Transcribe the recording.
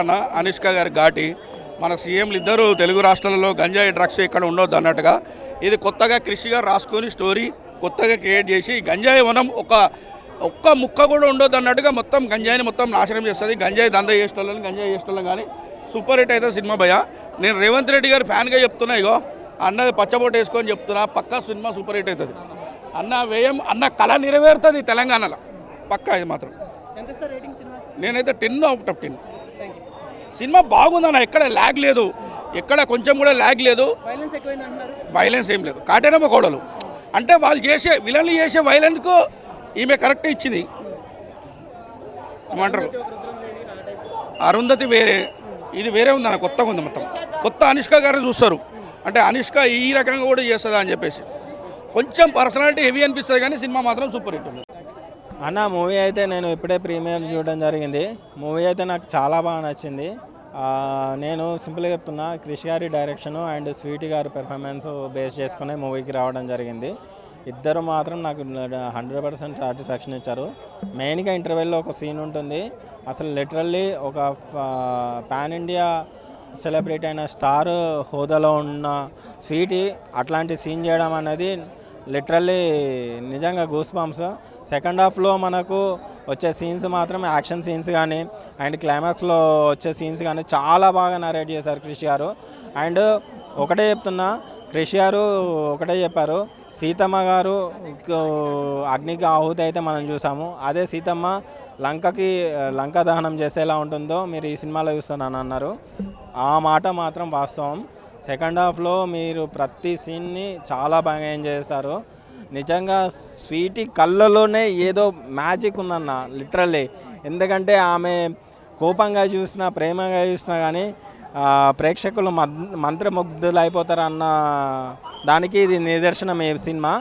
అన్న అనుష్క గారి ఘాటి. మన సీఎంలు ఇద్దరు తెలుగు రాష్ట్రాలలో గంజాయి డ్రగ్స్ ఇక్కడ ఉండొద్దు అన్నట్టుగా. ఇది కొత్తగా కృషి గారు రాసుకొని స్టోరీ కొత్తగా క్రియేట్ చేసి గంజాయి వనం ఒక ఒక్క ముక్క కూడా ఉండొద్దు అన్నట్టుగా మొత్తం గంజాయిని మొత్తం నాశనం చేస్తుంది. గంజాయి దంద చేసేటోళ్ళని గంజాయి చేసేటోళ్ళని కానీ సూపర్ హిట్ అయితే సినిమా భయ నేను రేవంత్ రెడ్డి గారు ఫ్యాన్గా చెప్తున్నా ఇగో. అన్నది పచ్చబొట్టు వేసుకొని చెప్తున్నా పక్కా సినిమా సూపర్ హిట్ అవుతుంది. అన్న వ్యయం అన్న కళ నెరవేరుతుంది తెలంగాణలో. పక్కా ఇది మాత్రం. నేనైతే ten out of ten. Cinema బాగుందన్న ఎక్కడ ల్యాగ్ లేదు. ఎక్కడ కొంచెం కూడా ల్యాగ్ లేదు. వైలెన్స్ ఏం లేదు. కాటేనమ్మ కోడలు. అంటే వాళ్ళు చేసే విలన్లు చేసే వైలెన్స్కు ఈమె కరెక్ట్ ఇచ్చింది. ఏమంటారు? అరుంధతి వేరే. ఇది వేరే ఉందన్న కొత్తగా ఉంది మొత్తం. కొత్త అనుష్క గారిని చూస్తారు. అంటే అనుష్క ఈ రకంగా కూడా చేస్తుందా అని చెప్పేసి. కొంచెం పర్సనాలిటీ హెవీ అనిపిస్తుంది కానీ సినిమా మాత్రం సూపర్ హిట్ ఉంది. అన్న మూవీ అయితే నేను ఇప్పుడే ప్రీమియర్ చూడడం జరిగింది. మూవీ అయితే నాకు చాలా బాగా నచ్చింది. నేను సింపుల్గా చెప్తున్నా క్రిష్ గారి డైరెక్షను అండ్ స్వీటీ గారి పెర్ఫార్మెన్స్ బేస్ చేసుకునే మూవీకి రావడం జరిగింది. ఇద్దరు మాత్రం నాకు హండ్రెడ్ పర్సెంట్ సాటిస్ఫాక్షన్ ఇచ్చారు. మెయిన్గా ఇంటర్వెల్లో ఒక సీన్ ఉంటుంది. అసలు లిటరల్లీ ఒక పాన్ ఇండియా సెలబ్రిటీ అయిన స్టార్ హోదాలో ఉన్న స్వీటీ అట్లాంటి సీన్ చేయడం అనేది లిటరల్లీ నిజంగా గూస్ బంప్స్ సెకండ్ హాఫ్లో మనకు వచ్చే సీన్స్ మాత్రం యాక్షన్ సీన్స్ కానీ అండ్ క్లైమాక్స్లో వచ్చే సీన్స్ కానీ చాలా బాగా నరేట్ చేశారు క్రిష్ గారు. అండ్ ఒకటే చెప్తున్నా క్రిష్ గారు ఒకటే చెప్పారు సీతమ్మ గారు అగ్నికి ఆహుతి అయితే మనం చూసాము. అదే సీతమ్మ లంకకి లంక దహనం చేసేలా ఉంటుందో మీరు ఈ సినిమాలో చూస్తున్నాను అన్నారు ఆ మాట మాత్రం వాస్తవం. సెకండ్ హాఫ్లో మీరు ప్రతి సీన్ని చాలా బాగా ఎంజాయ్ చేస్తారు. నిజంగా స్వీటీ కళ్ళలోనే ఏదో మ్యాజిక్ ఉందన్న లిటరల్లీ. ఎందుకంటే ఆమె కోపంగా చూసినా ప్రేమగా చూసినా కానీ ప్రేక్షకులు మద్ మంత్రముగ్ధులు అయిపోతారన్న దానికి ఇది నిదర్శనం ఈ సినిమా.